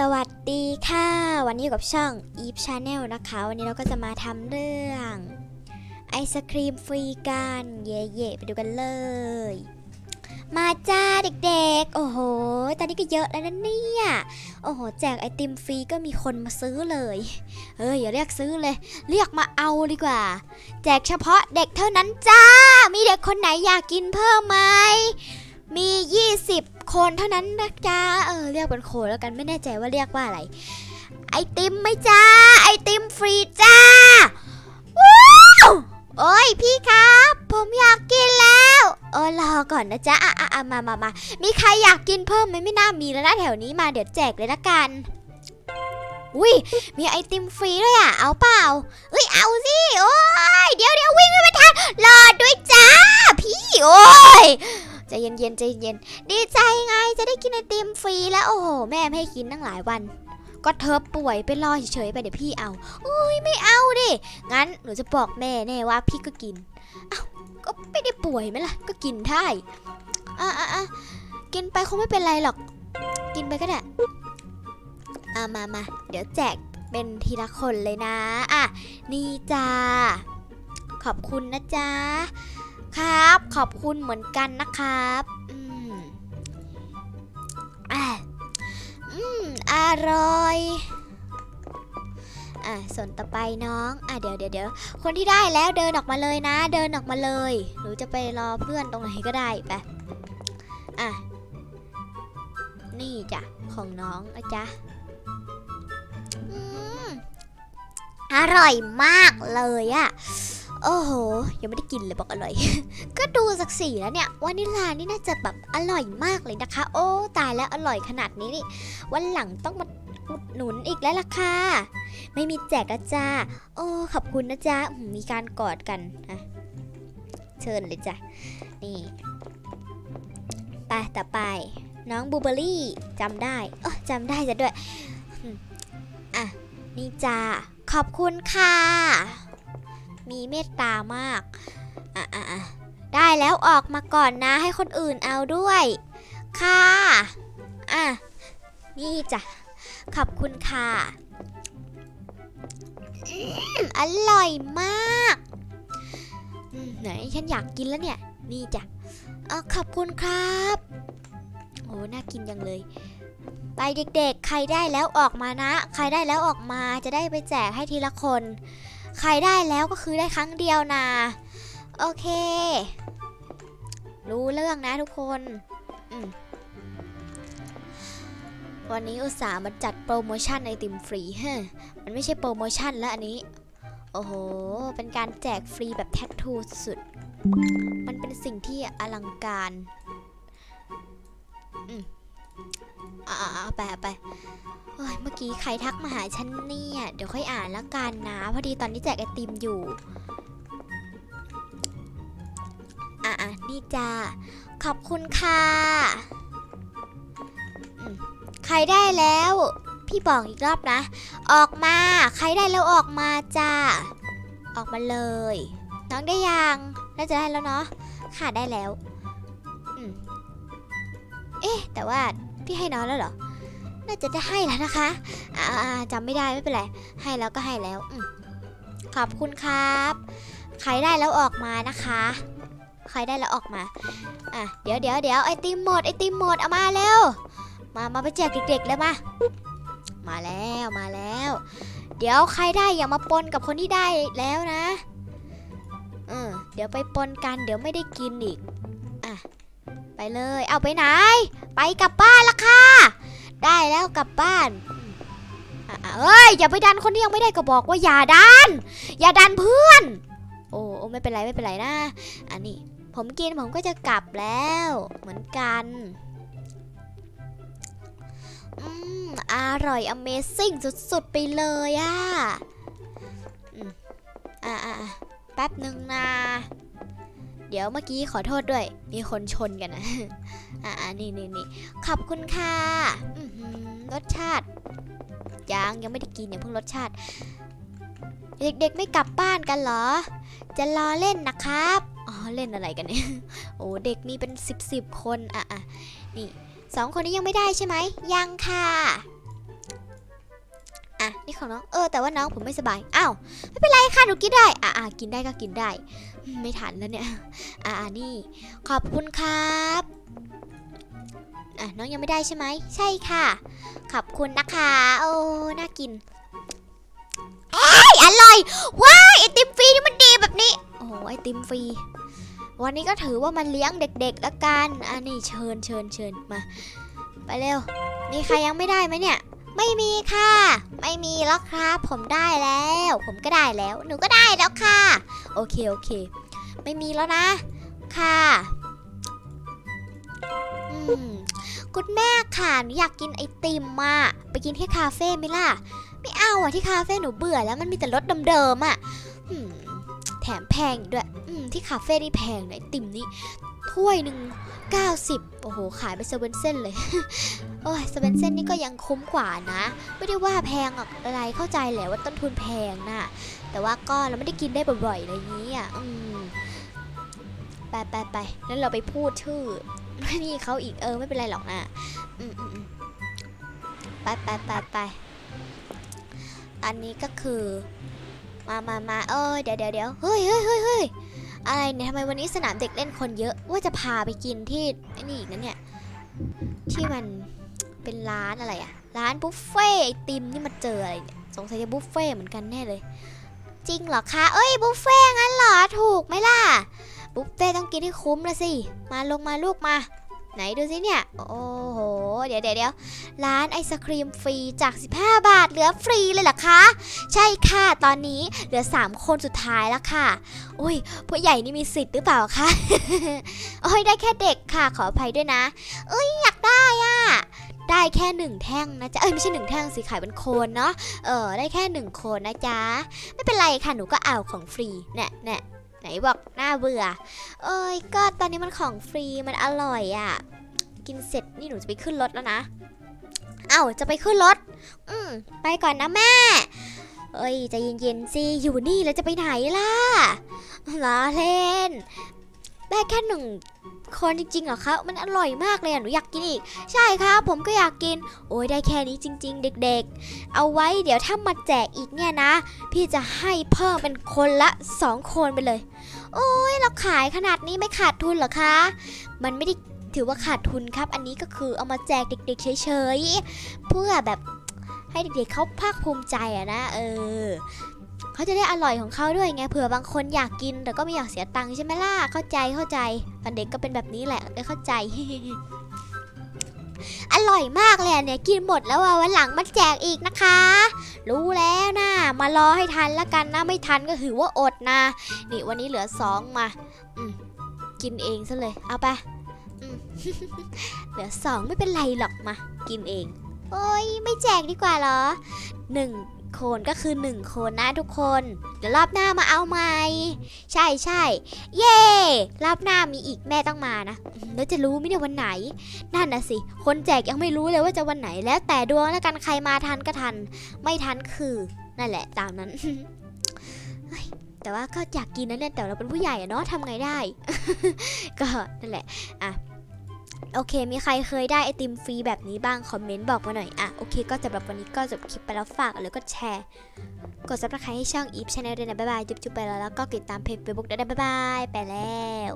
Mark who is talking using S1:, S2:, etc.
S1: สวัสดีค่ะ วันนี้อยู่กับช่อง Eve Channel นะคะ วันนี้เราก็จะมาทำเรื่อง ไอศครีมฟรีกัน เย่ๆไปดูกันเลย มาจ้าเด็กๆ โอ้โห ตอนนี้ก็เยอะแล้วนะเนี่ย โอ้โห แจกไอติมฟรีก็มีคนมาซื้อเลยเอ้ยอย่าเรียกซื้อเลย เรียกมาเอาดีกว่า แจกเฉพาะเด็กเท่านั้นจ้า มีเด็กคนไหนอยากกินเพิ่มไหม มี 20 คนเท่านั้นนะจ๊ะเออเรียกเป็นโคนแล้วกันไม่แน่ใจว่าเรียกว่าอะไร ไอติมไหมจ้าไอติมฟรีจ้าว้าวโอ้ยพี่ครับ ผมอยากกินแล้วเออรอก่อนนะจ๊ะอะอะอะมามามามีใครอยากกินเพิ่มไหมไม่น่ามีแล้วนะแถวนี้มาเดี๋ยวแจกเลยละกันอุ้ยมีไอติมฟรีด้วยอะ เอาเปล่าเอ้ยเอาสิโอ้ยเดี๋ยวเดี๋ยววิ่งไม่ทันรอด้วยจ้าพี่โอ้ย ใจเย็นๆใจเย็นดีใจไงจะได้กินไอติมฟรีแล้วโอ้โห แม่ไม่ให้กินตั้งหลายวัน ก็เธอป่วยไปรอเฉยๆไปเดี๋ยวพี่เอาอุ้ยไม่เอาดิงั้นหนูจะบอกแม่แน่ว่าพี่ก็กินเอ้าก็ไม่ได้ป่วยไหมล่ะก็กินได้อะอะอะกินไปคงไม่เป็นไรหรอก กินไปก็ได้อะมามาเดี๋ยวแจกเป็นทีละคนเลยนะ อะ นี่จ้า ขอบคุณนะจ๊ะ ครับ ขอบคุณเหมือนกันนะครับอืมอะอืมอร่อยอะส่วนต่อไปน้องอะเดี๋ยวเดี๋ยวเดี๋ยวคนที่ได้แล้วเดินออกมาเลยนะ เดินออกมาเลยหนูจะไปรอเพื่อนตรงไหนก็ได้ไปอะนี่จ้ะของน้องนะจ๊ะอืมอร่อยมากเลยอะ โอ้โห ยังไม่ได้กินเลยบอกอร่อย ก็ดูจากสีแล้วเนี่ยวานิลลานี่น่าจะแบบอร่อยมากเลยนะคะ โอ้ตายแล้วอร่อยขนาดนี้นี่วันหลังต้องมาอุดหนุนอีกแล้วล่ะค่ะ ไม่มีแจกล้วจ้า โอ้ขอบคุณนะจ๊ะมีการกอดกันอะเชิญเลยจ้ะ นี่ไปต่อไป น้องบูเบอรี่จำได้เออจำได้จะด้วย อะ นี่จ้าขอบคุณค่ะ มีเมตตามาก อะอะได้แล้วออกมาก่อนนะให้คนอื่นเอาด้วย ค่ะ อะ นี่จ้ะ ขอบคุณค่ะอร่อยมากไหนฉันอยากกินแล้วเนี่ย นี่จ้ะออขอบคุณครับโอ้น่ากินจังเลย ไปเด็กๆ ใครได้แล้วออกมานะ ใครได้แล้วออกมาจะได้ไปแจกให้ทีละคน ใครได้แล้วก็คือได้ครั้งเดียวนะโอเค รู้เรื่องนะทุกคนวันนี้อุตส่าห์มาจัดโปรโมชั่นไอติมฟรีเฮ้ยมันไม่ใช่โปรโมชั่นแล้วอันนี้ โอ้โห เป็นการแจกฟรีแบบแท็กทูสุด มันเป็นสิ่งที่อลังการ อืม อ่าไปไปเมื่อกี้ใครทักมาหาฉันเนี่ย เดี๋ยวค่อยอ่านละกันนะ พอดีตอนนี้แจกไอติมอยู่ อะนี่จ้า ขอบคุณค่ะ ใครได้แล้ว พี่บอกอีกรอบนะ ออกมา ใครได้แล้วออกมาจ้า ออกมาเลย น้องได้ยัง น่าจะได้แล้วเนาะ ค่ะได้แล้ว อืม เอ๊ะ แต่ว่า พี่ให้น้องแล้วเหรอ น่าจะได้ให้แล้วนะคะอ่าอ่าจำไม่ได้ไม่เป็นไร ให้แล้วก็ให้แล้วอขอบคุณครับ ใครได้แล้วออกมานะคะ ใครได้แล้วออกมา อะ เดี๋ยวเดี๋ยวเดี๋ยวไอติมหมดไอติมหมดเอามาเร็ว มา มาไปแจกเด็กๆเลยมา มาแล้วมาแล้ว เดี๋ยวใครได้อย่ามาปนกับคนที่ได้แล้วนะ เออเดี๋ยวไปปนกันเดี๋ยวไม่ได้กินอีก ไปเลย เอาไปไหน ไปกลับบ้านละค่ะ ได้แล้วกลับบ้านอเอ้ยอย่าไปดันคนที่ยังไม่ได้ก็บอกว่าอย่าดัน อย่าดันเพื่อน โอ้โอ้ไม่เป็นไรไม่เป็นไรนะ อันนี้ผมกินผมก็จะกลับแล้ว เหมือนกันอืมอร่อย Amazing สุดๆ ไปเลยอะอืมอะอะอะแป๊บหนึ่งนะ เดี๋ยวเมื่อกี้ขอโทษด้วย มีคนชนกันนะ อะอะนี่นี่นี่ขอบคุณค่ะรสชาติ ยังยังไม่ได้กินอย่าเพิ่งรสชาติ เด็กๆไม่กลับบ้านกันเหรอ จะรอเล่นนะครับ อ๋อเล่นอะไรกันเนี่ย โอ้เด็กมีเป็นสิบสิบคน อะอะนี่สองคนนี้ยังไม่ได้ใช่ไหม ยังค่ะ อะนี่ของน้องเออแต่ว่าน้องผมไม่สบายอ้าวไม่เป็นไรค่ะหนูกินได้อะอะกินได้ก็กินได้อืมไม่ทันแล้วเนี่ยอะอะนี่ ขอบคุณครับอะน้องยังไม่ได้ใช่ไหมใช่ค่ะ ขอบคุณนะคะโอ้น่ากินเอ้ยอร่อยว้าไอติมฟรีนี่มันดีแบบนี้โอ้ไอติมฟรีวันนี้ก็ถือว่ามันเลี้ยงเด็กๆละกันอันนี้เชิญเชิญเชิญมา ไปเร็ว มีใครยังไม่ได้ไหมเนี่ย ไม่มีค่ะ ไม่มีแล้วครับ ผมได้แล้ว ผมก็ได้แล้ว หนูก็ได้แล้วค่ะ โอเคโอเค ไม่มีแล้วนะ ค่ะอืมคุณแม่ค่ะหนูอยากกินไอติมมาไปกินที่คาเฟ่ไหมล่ะ ไม่เอาอะที่คาเฟ่หนูเบื่อแล้วมันมีแต่รสเดิมๆอะแถมแพงด้วยอืที่คาเฟ่นี่แพงนะไอติมนี่ ถ้วยหนึ่ง90 โอ้โห ขายไปเซเว่นเส้นเลย โอ้ยเซเว่นเส้นนี่ก็ยังคุ้มกว่านะ ไม่ได้ว่าแพงอะไรเข้าใจแหละว่าต้นทุนแพงนะแต่ว่าก็เราไม่ได้กินได้บ่อยๆอะไรอย่างนี้อะอืมไปไปไปแล้วเราไปพูดชื่อนี่เขาอีกเออไม่เป็นไรหรอกนะอืมอืมไปไปไปไปอันนี้ก็คือ มามามาเออเดี๋ยวเดี๋ยวเดี๋ยวเฮ้ยเฮ้ยเฮ้ย อะไรเนี่ยทำไมวันนี้สนามเด็กเล่นคนเยอะ ว่าจะพาไปกินที่ไอ้นี่อีกนะเนี่ย ที่มันเป็นร้านอะไรอะร้านบุฟเฟ่ไอติมนี่มาเจออะไรเนี่ยสงสัยจะบุฟเฟ่เหมือนกันแน่เลย จริงเหรอคะเอ้ยบุฟเฟ่งั้นเหรอถูกไหมล่ะบุฟเฟ่ต้องกินให้คุ้มละสิ มาลงมาลูกมา ไหนดูสิเนี่ย โอ้โหเดี๋ยวเดี๋ยวเดี๋ยวร้านไอศครีมฟรีจาก 15 บาทเหลือฟรีเลยเหรอคะ ใช่ค่ะ ตอนนี้เหลือ 3 คนสุดท้ายแล้วค่ะโอ้ยผู้ใหญ่นี่มีสิทธิ์หรือเปล่าคะโอ้ยได้แค่เด็กค่ะ ขออภัยด้วยนะเอ้ยอยากได้อะได้แค่หนึ่งแท่งนะจ๊ะ เอ้ยไม่ใช่หนึ่งแท่งสิขายเป็นโคนเนาะ เออได้แค่หนึ่งโคนนะจ๊ะ ไม่เป็นไรค่ะหนูก็เอาของฟรีแน่แน่ ไหนบอกน่าเบื่อ เอ้ยก็ตอนนี้มันของฟรีมันอร่อยอะ่ะ กินเสร็จนี่หนูจะไปขึ้นรถแล้วนะเอ้าจะไปขึ้นรถ อืมไปก่อนนะแม่ เอ้ยใจเย็นๆสิอยู่นี่แล้วจะไปไหนล่ะล้อเล่นได้แค่หนึ่งคนจริงๆเหรอคะมันอร่อยมากเลยอะหนูอยากกินอีก ใช่ครับผมก็อยากกิน โอ้ยได้แค่นี้จริง ๆ เด็กๆ เอาไว้เดี๋ยวถ้ามาแจกอีกเนี่ยนะ พี่จะให้เพิ่มเป็นคนละ 2 คนไปเลย โอ้ยเราขายขนาดนี้ไม่ขาดทุนหรอคะ มันไม่ได้ถือว่าขาดทุนครับ อันนี้ก็คือเอามาแจกเด็ก ๆ เฉยๆ เพื่อแบบให้เด็กๆเขาภาคภูมิใจอะนะเออเขาจะได้อร่อยของเขาด้วยไงเผื่อบางคนอยากกินแต่ก็ไม่อยากเสียตังค์ใช่ไหมล่ะเข้าใจเข้าใจตอนเด็กก็เป็นแบบนี้แหละเออเข้าใจ อร่อยมากเลยเนี่ยกินหมดแล้วว่าวันหลังมาแจกอีกนะคะ รู้แล้วนะมารอให้ทันละกันนะไม่ทันก็ถือว่าอดนะ นี่วันนี้เหลือสองมาอืมกินเองซะเลยเอาไปเหลือสองไม่เป็นไรหรอกมา กินเอง โอ้ยไม่แจกดีกว่าเหรอหนึ่ง คนก็คือหนึ่งโคนนะทุกคน เดี๋ยวรอบหน้ามาเอาใหม่ใช่ใช่เย่รอบหน้ามีอีกแม่ต้องมานะแล้วจะรู้ไมเนี่ยวันไหน นั่นนะสิ คนแจกยังไม่รู้เลยว่าจะวันไหน แล้วแต่ดวงแล้วกันใครมาทันก็ทัน ไม่ทันคือนั่นแหละตามนั้นแต่ว่าก็อยากกินนะเนี่ยแต่เราเป็นผู้ใหญ่เนาะทำไงได้ ก็นั่นแหละอะ โอเค มีใครเคยได้ไอติมฟรีแบบนี้บ้าง คอมเมนต์บอกมาหน่อย อะ โอเค ก็สำหรับวันนี้ก็จบคลิปไปแล้วฝากแล้วก็แชร์ กดซับสไครต์ให้ช่องอีฟชาแนลด้วยนะ บ๊ายบาย จุ๊บๆไปแล้ว แล้วก็ติดตามเพจเฟซบุ๊กด้วยนะบ๊ายบาย ไปแล้ว